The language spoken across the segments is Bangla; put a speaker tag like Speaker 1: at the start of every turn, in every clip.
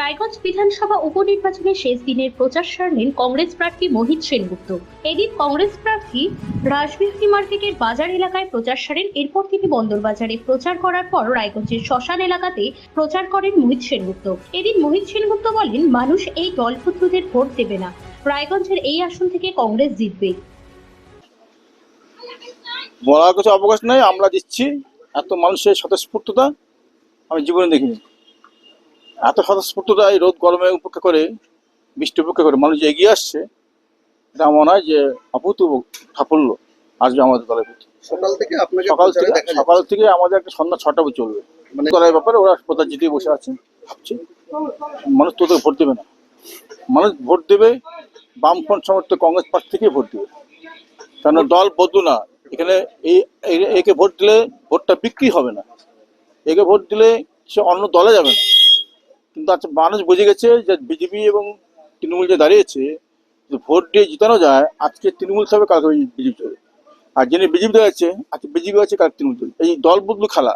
Speaker 1: রায়গঞ্জ বিধানসভা উপনির্বাচনের শেষ দিনের প্রচার সারলেন কংগ্রেস প্রার্থী মোহিত সেনগুপ্ত। এদিন কংগ্রেস প্রার্থী রাসবিহারী মার্কেটের বাজার এলাকায় প্রচার সারেন, এরপর তিনি বন্দরবাজারে প্রচার করার পর রায়গঞ্জের শ্মশান এলাকাতে প্রচার করেন মোহিত সেনগুপ্ত। এদিন মোহিত সেনগুপ্ত বলেন, মানুষ এই দলপুত্রদের ভোট দেবে না। রায়গঞ্জের এই আসন থেকে কংগ্রেস জিতবে।
Speaker 2: বলার কিছু অবকাশ নেই, আমরা দিচ্ছি। এত মানুষের স্বতঃস্ফূর্ততা আমি জীবনে দেখিনি। এত স্বতঃস্ফূর্ততা এই রোদ গরমে উপেক্ষা করে বৃষ্টি উপেক্ষা করে মানুষ এগিয়ে আসছে এটা আমার মনে হয় যে অভূতপূর্ব সাফল্য আসবে আমাদের দলের প্রতি।
Speaker 3: সকাল থেকে আপনাকে
Speaker 2: সকাল থেকে সকাল থেকে আমাদের একটা সন্ধ্যা ছটা চলবে।
Speaker 3: মানে
Speaker 2: দলের ব্যাপারে ওরা প্রচার জিতে বসে আছে ভাবছে। মানুষ তো ভোট দেবে না। মানুষ ভোট দেবে বামফ্রন্ট সমর্থক কংগ্রেস পার্টি থেকে ভোট দেবে। কারণ দল বদলু না। এখানে এই এই- একে ভোট দিলে ভোটটা বিক্রি হবে না। একে ভোট দিলে সে অন্য দলে যাবে না। কিন্তু আচ্ছা মানুষ বুঝে গেছে যে বিজেপি এবং তৃণমূল যে দাঁড়িয়েছে ভোট দিয়ে জিতানো যায় আজকে তৃণমূল হবে কালকে বিজেপি চলবে। আর যিনি বিজেপি আছে আজকে বিজেপি আছে কাল তৃণমূল চলবে। এই দল বদলু খেলা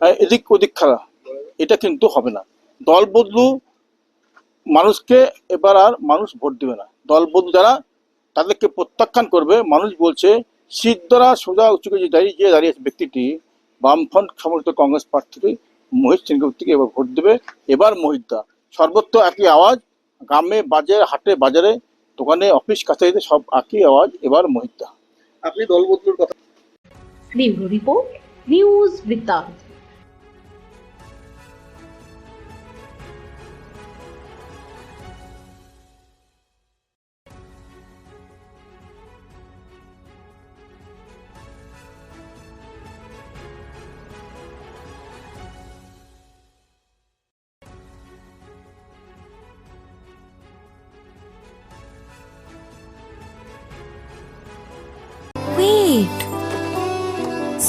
Speaker 2: হ্যাঁ, এদিক ওদিক খেলা এটা কিন্তু হবে না। দল বদলু মানুষকে এবার আর মানুষ ভোট দেবে না। দল বদলু যারা তাদেরকে প্রত্যাখ্যান করবে। মানুষ বলছে সিদ্ধরা সোজা উঁচুকে যে দাঁড়িয়ে দাঁড়িয়েছে ব্যক্তিটি বামফ্রন্ট সমর্থিত কংগ্রেস প্রার্থী মোহিত সেনগুপ্তকে এবার ভোট দেবে। এবার মোহিতদা সর্বত্র একই আওয়াজ গ্রামে বাজারে হাটে বাজারে দোকানে অফিস কাছারিতে সব একই আওয়াজ এবার মোহিতদা
Speaker 3: আপনি দল বদলুর কথা
Speaker 1: রিপোর্ট নিউজ বৃত্তান্ত।